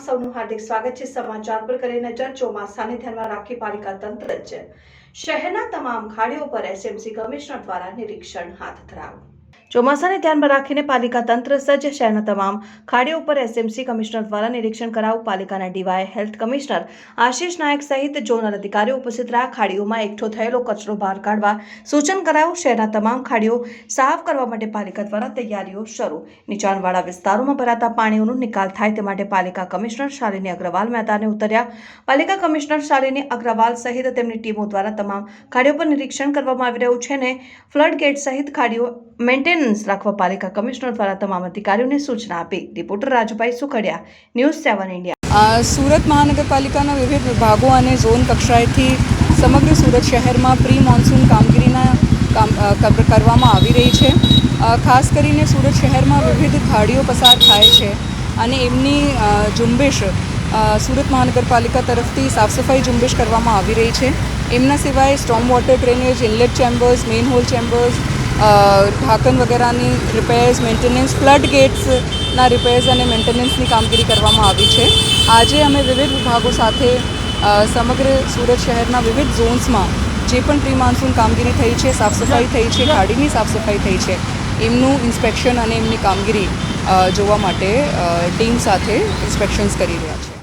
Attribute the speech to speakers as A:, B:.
A: સૌનું હાર્દિક સ્વાગત છે. સમાચાર પર કરી નજર, ચોમાસાને ધ્યાનમાં રાખી પાલિકા તંત્ર જ શહેરના તમામ ખાડીઓ પર એસએમસી કમિશનર દ્વારા નિરીક્ષણ હાથ ધરાયું. ચોમાસાને ધ્યાનમાં રાખીને પાલિકા તંત્ર સજ્જ શહેરના તમામ ખાડીઓ પર એસએમસી કમિશનર દ્વારા નિરીક્ષણ કરાવું પાલિકાના DY health commissioner Ashish Nayak સહિત ઝોનલ અધિકારીઓ ઉપસ્થિત રહ્યા. ખાડીઓમાં એકઠો થયેલો કચરો બહાર કાઢવા સૂચન કરાયું શહેરના તમામ ખાડીઓ સાફ કરવા માટે પાલિકા દ્વારા તૈયારીઓ શરૂ. નીચાણવાળા વિસ્તારોમાં ભરાતા પાણીઓનો નિકાલ થાય તે માટે પાલિકા કમિશનર શાલિની અગ્રવાલ મહેતાને ઉતર્યા. પાલિકા કમિશનર શાલિની અગ્રવાલ સહિત તેમની ટીમો દ્વારા તમામ ખાડીઓ પર નિરીક્ષણ કરવામાં આવી રહ્યું છે ને ફ્લડ ગેટ સહિત ખાડીઓ મેન્ટેનન્સ રાખવા પાલિકા કમિશનર દ્વારા તમામ અધિકારીઓને સૂચના આપી. Reporter Rajubhai Sukhadiya, news seven India.
B: Surat મહાનગરપાલિકાના વિવિધ વિભાગો અને ઝોન કક્ષાએથી સમગ્ર સુરત શહેરમાં પ્રી મોન્સૂન કામગીરીના કામ કરવામાં આવી રહી છે. ખાસ કરીને સુરત શહેરમાં વિવિધ ગાડીઓ પસાર થાય છે અને એમની ઝુંબેશ સુરત મહાનગરપાલિકા તરફથી સાફ સફાઈ ઝુંબેશ કરવામાં આવી રહી છે. એમના સિવાય storm water drainage, inlet chambers manhole chambers ઢાંકણ વગેરેની રિપેર્સ મેન્ટેનન્સ ફ્લડ ગેટ્સના રિપેર્સ અને મેન્ટેનન્સની કામગીરી કરવામાં આવી છે. આજે અમે વિવિધ વિભાગો સાથે સમગ્ર સુરત શહેરના વિવિધ ઝોન્સમાં જે પણ પ્રી માન્સૂન કામગીરી થઈ છે સાફ સફાઈ થઈ છે ગાડીની સાફ સફાઈ થઈ છે, એમનું ઇન્સ્પેક્શન અને એમની કામગીરી જોવા માટે ટીમ સાથે ઇન્સ્પેક્શન્સ કરી રહ્યા છે.